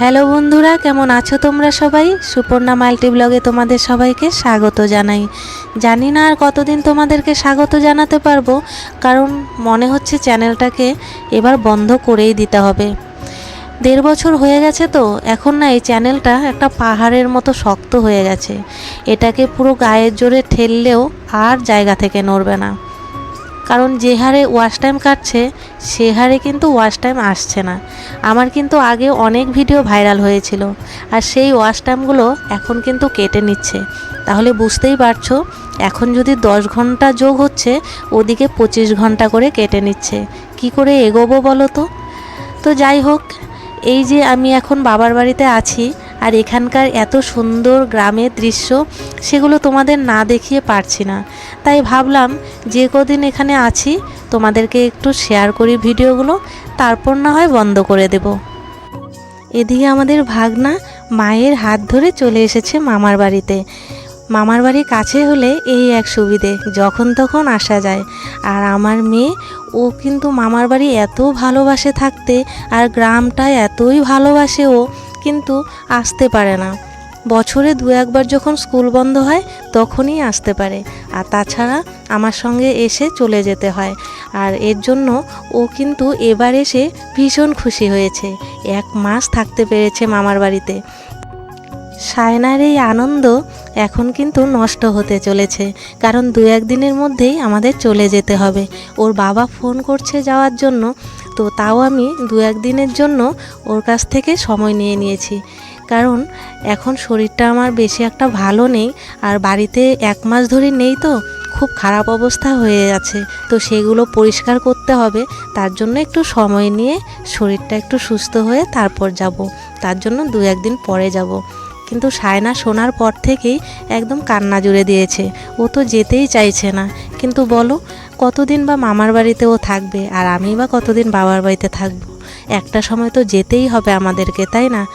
Hello বন্ধুরা, কেমন আছো তোমরা সবাই? সুপর্ণা মাল্টি ব্লগে তোমাদের সবাইকে স্বাগত জানাই। জানি না আর কতদিন তোমাদেরকে স্বাগত জানাতে পারব, কারণ মনে হচ্ছে চ্যানেলটাকে এবার বন্ধ করেই দিতে হবে। দেড় বছর হয়ে গেছে তো, এখন না এই চ্যানেলটা একটা পাহাড়ের মতো শক্ত হয়ে গেছে। এটাকে পুরো গায়ের জোরে ঠেললেও আর জায়গা থেকে নড়বে না। কারণ যে হারে ওয়াশ টাইম কাটছে, সে হারে কিন্তু ওয়াশ টাইম আসছে না। আমার কিন্তু আগে অনেক ভিডিও ভাইরাল হয়েছিল, আর সেই ওয়াশ টাইমগুলো এখন কিন্তু কেটে নিচ্ছে। তাহলে বুঝতেই পারছ, এখন যদি দশ ঘণ্টা যোগ হচ্ছে, ওদিকে পঁচিশ ঘণ্টা করে কেটে নিচ্ছে। কি করে এগোবো বলো তো? তো যাই হোক, এই যে আমি এখন বাবার বাড়িতে আছি আর এখানকার এত সুন্দর গ্রামের দৃশ্য, সেগুলো তোমাদের না দেখিয়ে পারছি না। তাই ভাবলাম যে কদিন এখানে আছি, তোমাদেরকে একটু শেয়ার করি ভিডিওগুলো, তারপর না হয় বন্ধ করে দেব। এদিকে আমাদের ভাগনা মায়ের হাত ধরে চলে এসেছে মামার বাড়িতে। মামার বাড়ি কাছে হলে এই এক সুবিধে, যখন তখন আসা যায়। আর আমার মেয়ে, ও কিন্তু মামার বাড়ি এত ভালোবাসে থাকতে, আর গ্রামটা এতই ভালোবাসে ও কিন্তু আসতে পারে না। বছরে দু একবার যখন স্কুল বন্ধ হয়, তখনই আসতে পারে। আর তাছাড়া আমার সঙ্গে এসে চলে যেতে হয়। আর এর জন্য ও কিন্তু এবার এসে ভীষণ খুশি হয়েছে। এক মাস থাকতে পেরেছে মামার বাড়িতে। সায়নার এই আনন্দ এখন কিন্তু নষ্ট হতে চলেছে। কারণ দু একদিনের মধ্যেই আমাদের চলে যেতে হবে। ওর বাবা ফোন করছে যাওয়ার জন্য তো তাও আমি দু একদিনের জন্য ওর কাছ থেকে সময় নিয়ে নিয়েছি। কারণ এখন শরীরটা আমার বেশি একটা ভালো নেই আর বাড়িতে এক মাস ধরে নেই তো, খুব খারাপ অবস্থা হয়ে আছে। তো সেগুলো পরিষ্কার করতে হবে, তার জন্য একটু সময় নিয়ে শরীরটা একটু সুস্থ হয়ে তারপর যাব। তার জন্য দু একদিন পরে যাব। কিন্তু সায়না শোনার পর থেকেই একদম কান্না জুড়ে দিয়েছে। ও তো যেতেই চাইছে না। কিন্তু বলো কতদিন বা মামার বাড়িতে ও থাকবে আর আমি বা কতদিন বাবার বাড়িতে থাকব? একটা সময় তো যেতেই হবে আমাদেরকে, তাই না?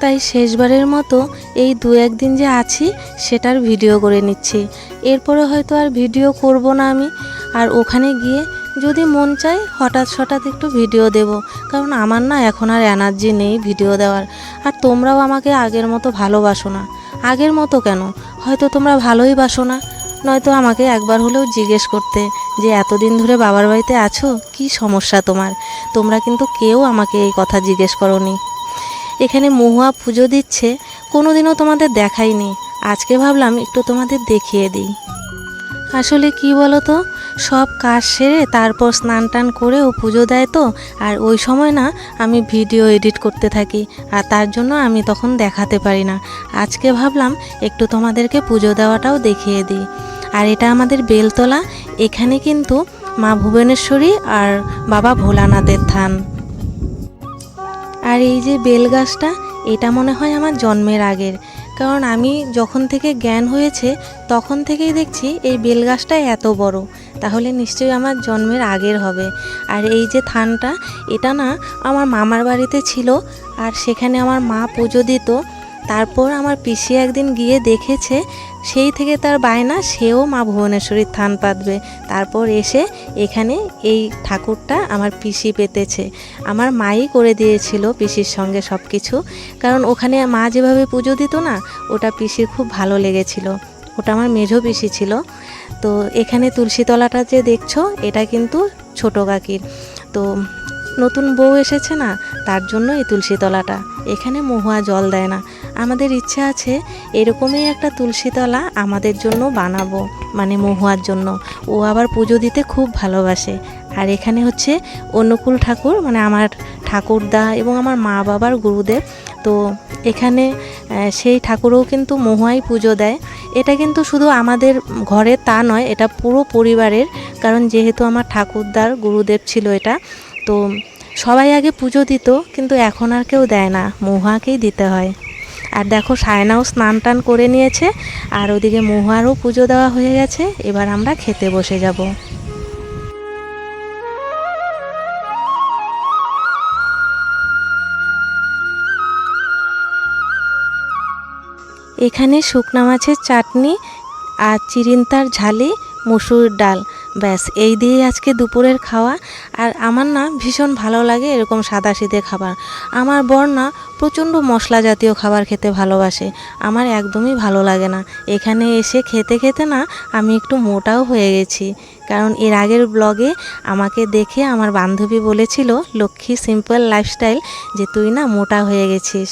তাই শেষবারের মতো এই দু একদিন যে আছি, সেটার ভিডিও করে নিচ্ছি। এরপরে হয়তো আর ভিডিও করব না আমি। আর ওখানে গিয়ে যদি মন চায়, হঠাৎ হঠাৎ একটু ভিডিও দেব। কারণ আমার না এখন আর এনার্জি নেই ভিডিও দেওয়ার। আর তোমরাও আমাকে আগের মতো ভালোবাসো না। আগের মতো কেন? হয়তো তোমরা ভালোই বাসো না। নয়তো আমাকে একবার হলেও জিজ্ঞেস করতে যে, এতদিন ধরে বাবার বাড়িতে আছো? কি সমস্যা তোমার? তোমরা কিন্তু কেউ আমাকে এই কথা জিজ্ঞেস করনি। এখানে মহুয়া পুজো দিচ্ছে, কোনোদিনও তোমাদের দেখাইনি। আজকে ভাবলাম একটু তোমাদের দেখিয়ে দিই। আসলে কি বলো তো সব কাজ সেরে তারপর স্নান টান করে ও পুজো দেয় তো, আর ওই সময় না আমি ভিডিও এডিট করতে থাকি, আর তার জন্য আমি তখন দেখাতে পারি না। আজকে ভাবলাম একটু তোমাদেরকে পুজো দেওয়াটাও দেখিয়ে দিই। আর এটা আমাদের বেলতলা। এখানে কিন্তু মা ভুবনেশ্বরী আর বাবা ভোলানাথের থান। আর এই যে বেল গাছটা এটা মনে হয় আমার জন্মের আগের। কারণ আমি যখন থেকে জ্ঞান হয়েছে, তখন থেকেই দেখছি এই বেল গাছটা এত বড়। তাহলে নিশ্চয়ই আমার জন্মের আগের হবে। আর এই যে থানটা, এটা না আমার মামার বাড়িতে ছিল। আর সেখানে আমার মা পুজো দিত। তারপর আমার পিসি একদিন গিয়ে দেখেছে, সেই থেকে তার বায়না, সেও মা ভুবনেশ্বরীর থান পাতবে। তারপর এসে এখানে এই ঠাকুরটা আমার পিসি পেতেছে। আমার মাই করে দিয়েছিল পিসির সঙ্গে সব কিছু কারণ ওখানে মা যেভাবে পুজো দিত না, ওটা পিসির খুব ভালো লেগেছিল। ওটা আমার মেঝো পিসি ছিল। তো এখানে তুলসীতলাটা যে দেখছ, এটা কিন্তু ছোটো কাকির। তো নতুন বউ এসেছে না? তার জন্য এই তুলসীতলাটা এখানে মহুয়া জল দেয় না। আমাদের ইচ্ছে আছে এরকমই একটা তুলসীতলা আমাদের জন্য বানাবো মানে মহুয়ার জন্য। ও আবার পুজো দিতে খুব ভালোবাসে। আর এখানে হচ্ছে অনুকূল ঠাকুর মানে আমার ঠাকুরদা এবং আমার মা বাবার গুরুদেব। তো এখানে সেই ঠাকুরও কিন্তু মহুয়াই পুজো দেয়। এটা কিন্তু শুধু আমাদের ঘরে তা নয়, এটা পুরো পরিবারের। কারণ যেহেতু আমার ঠাকুরদার গুরুদেব ছিল এটা, তো সবাই আগে পুজো দিত, কিন্তু এখন আর কেউ দেয় না। মহুয়াকেই দিতে হয়। আর দেখো, সায়নাও স্নান টান করে নিয়েছে, আর ওদিকে মহুয়ারও পুজো দেওয়া হয়ে গেছে, এবার আমরা খেতে বসে যাব। এখানে শুকনা মাছের চাটনি আর চিরিন্তার ঝালি, মুসুর ডাল। ব্যাস, এই দিয়েই আজকে দুপুরের খাওয়া। আর আমার না ভীষণ ভালো লাগে এরকম সাদা শীতে খাবার। আমার বর না প্রচণ্ড মশলা জাতীয় খাবার খেতে ভালোবাসে। আমার একদমই ভালো লাগে না। এখানে এসে খেতে খেতে না আমি একটু মোটাও হয়ে গেছি। কারণ এর আগের ব্লগে আমাকে দেখে আমার বান্ধবী বলেছিল, লক্ষ্মী সিম্পল লাইফস্টাইল যে তুই না মোটা হয়ে গেছিস।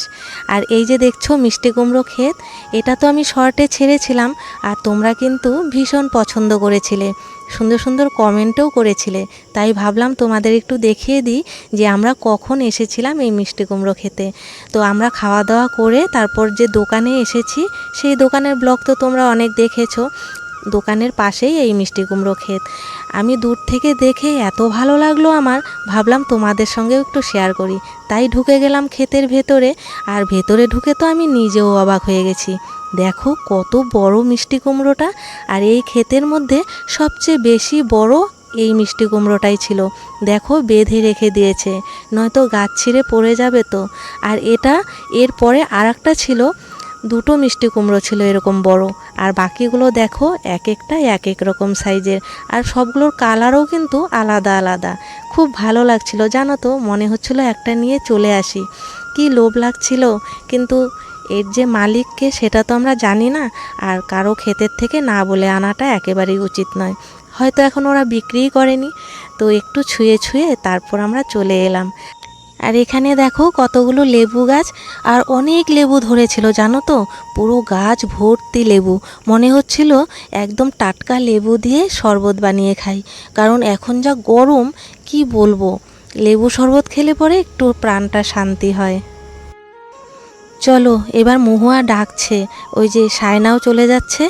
আর এই যে দেখছ মিষ্টি কুমড়ো ক্ষেত, এটা তো আমি শর্টে ছেড়েছিলাম আর তোমরা কিন্তু ভীষণ পছন্দ করেছিলে। সুন্দর সুন্দর কমেন্টও করেছিলে। তাই ভাবলাম তোমাদের একটু দেখিয়ে দিই যে আমরা কখন এসেছিলাম এই মিষ্টি কুমড়ো খেতে তো আমরা খাওয়া দাওয়া করে তারপর যে দোকানে এসেছি, সেই দোকানের ব্লগ তো তোমরা অনেক দেখেছ। দোকানের পাশেই এই মিষ্টি কুমড়ো ক্ষেত। আমি দূর থেকে দেখে এত ভালো লাগল আমার। ভাবলাম তোমাদের সঙ্গেও একটু শেয়ার করি। তাই ঢুকে গেলাম ক্ষেতের ভেতরে। আর ভেতরে ঢুকে তো আমি নিজেও অবাক হয়ে গেছি। দেখো কত বড় মিষ্টি কুমড়োটা। আর এই ক্ষেতের মধ্যে সবচেয়ে বেশি বড় এই মিষ্টি কুমড়োটাই ছিল। দেখো বেঁধে রেখে দিয়েছে। নয়তো গাছ ছিঁড়ে পড়ে যাবে তো। আর এটা এরপরে আর একটা ছিল। দুটো মিষ্টি কুমড়ো ছিল এরকম বড়, আর বাকিগুলো দেখো এক একটা এক এক রকম সাইজের, আর সবগুলোর কালারও কিন্তু আলাদা আলাদা। খুব ভালো লাগছিল, জানো তো, মনে হচ্ছিল একটা নিয়ে চলে আসি। কি লোভ লাগছিল, কিন্তু এর যে মালিককে সেটা তো আমরা জানি না, আর কারও ক্ষেতের থেকে না বলে আনাটা একেবারেই উচিত নয়। হয়তো এখন ওরা বিক্রিই করেনি, তো একটু ছুঁয়ে ছুঁয়ে তারপর আমরা চলে এলাম। আর এখানে দেখো কতগুলো লেবু গাছ, আর অনেক লেবু ধরেছিল, জানো তো? পুরো গাছ ভর্তি লেবু। মনে হচ্ছিল একদম টাটকা লেবু দিয়ে শরবত বানিয়ে খাই। কারণ এখন যা গরম, কি বলব? লেবু শরবত খেলে পরে একটু প্রাণটা শান্তি হয়। চলো, এবার মহুয়া ডাকছে। ওই যে সায়নাও চলে যাচ্ছে।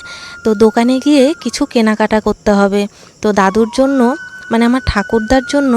তো দোকানে গিয়ে কিছু কেনাকাটা করতে হবে। তো দাদুর জন্য মানে আমার ঠাকুরদার জন্য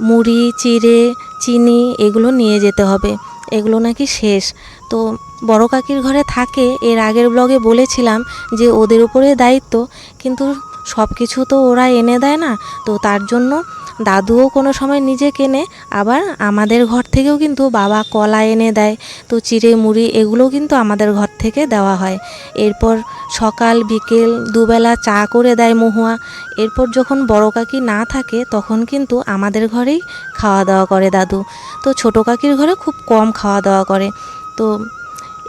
মুড়ি, চিড়ে, চিনি এগুলো নিয়ে যেতে হবে। এগুলো নাকি শেষ। তো বড় কাকির ঘরে থাকে, এর আগের ব্লগে বলেছিলাম যে ওদের উপরে দায়িত্ব, কিন্তু সব কিছু তো ওরা এনে দেয় না। তো তার জন্য দাদুও কোনো সময় নিজে কেনে, আবার আমাদের ঘর থেকেও কিন্তু বাবা কলা এনে দেয়। তো চিড়ে মুড়ি এগুলো কিন্তু আমাদের ঘর থেকে দেওয়া হয়। এরপর সকাল, বিকেল, দুবেলা চা করে দেয় মহুয়া। এরপর যখন বড় কাকি না থাকে, তখন কিন্তু আমাদের ঘরেই খাওয়া দাওয়া করে দাদু। তো ছোটো কাকির ঘরে খুব কম খাওয়া দাওয়া করে। তো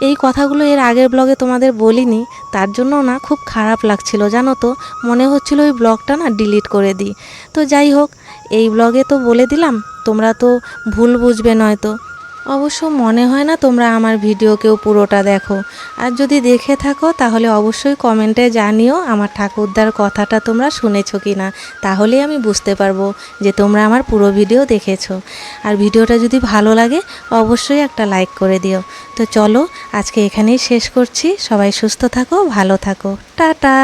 এই কথাগুলো এর আগের ব্লগে তোমাদের বলিনি, তার জন্য না খুব খারাপ লাগছিল, জানো তো? মনে হচ্ছিল ওই ব্লগটা না ডিলিট করে দিই। তো যাই হোক এই ব্লগে তো বলে দিলাম, তোমরা তো ভুল বুঝবে নয়তো। অবশ্য মনে হয় না তোমরা আমার ভিডিও কেউ পুরোটা দেখো। আর যদি দেখে থাকো, তাহলে অবশ্যই কমেন্টে জানিও আমার ঠাকুরদার কথাটা তোমরা শুনেছো কি না তাহলেই আমি বুঝতে পারব যে তোমরা আমার পুরো ভিডিও দেখেছ। আর ভিডিওটা যদি ভালো লাগে, অবশ্যই একটা লাইক করে দিও। তো চলো, আজকে এখানেই শেষ করছি। সবাই সুস্থ থাকো, ভালো থাকো। টাটা!